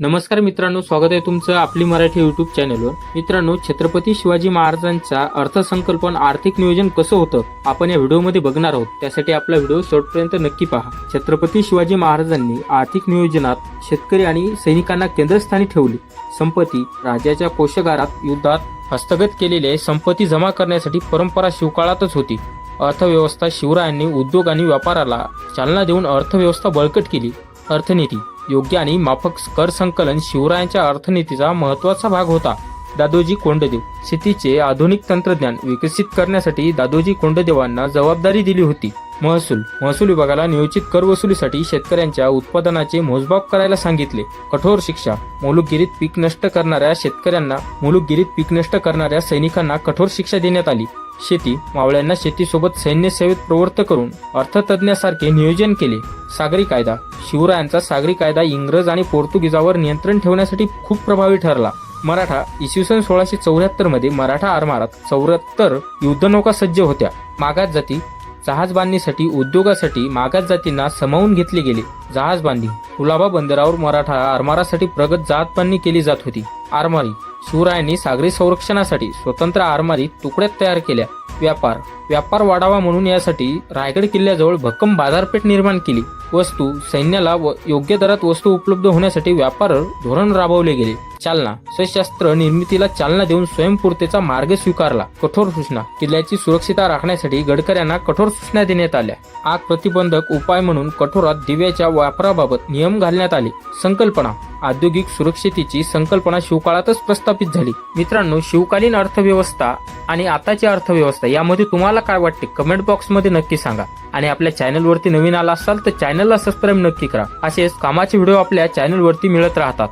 नमस्कार मित्रांनो स्वागत आहे तुमचं आपली मराठी युट्यूब चॅनलवर मित्रांनो छत्रपती शिवाजी महाराजांचा अर्थसंकल्पन आर्थिक नियोजन कसं होतं आपण या व्हिडिओमध्ये बघणार आहोत. त्यासाठी आपला व्हिडिओ शेवटपर्यंत नक्की पहा. छत्रपती शिवाजी महाराजांनी आर्थिक नियोजनात शेतकरी आणि सैनिकांना केंद्रस्थानी ठेवले. संपत्ती राजाच्या कोशगारात युद्धात हस्तगत केलेले संपत्ती जमा करण्यासाठी परंपरा शिवकाळातच होती. अर्थव्यवस्था शिवरायांनी उद्योग आणि व्यापाराला चालना देऊन अर्थव्यवस्था बळकट केली. अर्थनीती. योग्य आणि माफक कर संकलन शिवरायांच्या अर्थनीतीचा महत्त्वाचा भाग होता. दादोजी कोंडदेव शेतीचे आधुनिक तंत्रज्ञान विकसित करण्यासाठी दादोजी कोंडदेवांना जबाबदारी दिली होती. महसूल महसूल विभागाला नियोजित कर वसुलीसाठी शेतकऱ्यांच्या उत्पादनाचे मोजबाप करायला सांगितले. कठोर शिक्षा मुलुकगिरीत पीक नष्ट करणाऱ्या शेतकऱ्यांना मुलुकगिरीत पीक नष्ट करणाऱ्या सैनिकांना कठोर शिक्षा देण्यात आली. शेती मावळ्यांना शेतीसोबत सैन्य सेवेत प्रवृत्त करून अर्थतज्ञासारखे नियोजन केले. सागरी कायदा शिवरायांचा सागरी कायदा इंग्रज आणि पोर्तुगीजावर नियंत्रण ठेवण्यासाठी खूप प्रभावी ठरला. मराठा इसवी सन सोळाशे चौऱ्याहत्तरमध्ये मराठा आरमारात चौऱ्याहत्तर युद्धनौका सज्ज होत्या. मागास जाती जहाज बांधणीसाठी उद्योगासाठी मागास जातींना समावून घेतले गेले. जहाज बांधणी कुलाबा बंदरावर मराठा आरमारासाठी प्रगत जहाज बांधणी केली जात होती. आरमारी शिवरायांनी सागरी संरक्षणासाठी स्वतंत्र आरमारी तुकड्यात तयार केल्या. व्यापार व्यापार वाढावा म्हणून यासाठी रायगड किल्ल्याजवळ भक्कम बाजारपेठ निर्माण केली. वस्तू सैन्याला व- योग्य दरात वस्तू उपलब्ध होण्यासाठी व्यापार धोरण राबवले गेले. चालना सशस्त्र निर्मितीला चालना देऊन स्वयंपूर्तेचा मार्ग स्वीकारला कठोर सूचना किल्ल्याची सुरक्षितता राखण्यासाठी गडकऱ्यांना कठोर सूचना देण्यात आल्या. आग प्रतिबंधक उपाय म्हणून कठोरात दिव्याच्या वापराबाबत नियम घालण्यात आले. संकल्पना औद्योगिक सुरक्षितेची संकल्पना शिवकाळातच प्रस्थापित झाली. मित्रांनो शिवकालीन अर्थव्यवस्था आणि आताची अर्थव्यवस्था यामध्ये तुम्हाला तुम्हाला काय वाटते? कमेंट बॉक्समध्ये नक्की सांगा. आणि आपल्या चॅनलवरती नवीन आला असाल तर चॅनलला सबस्क्राईब नक्की करा. असेच कामाचे व्हिडिओ आपल्या चॅनलवरती मिळत राहतात.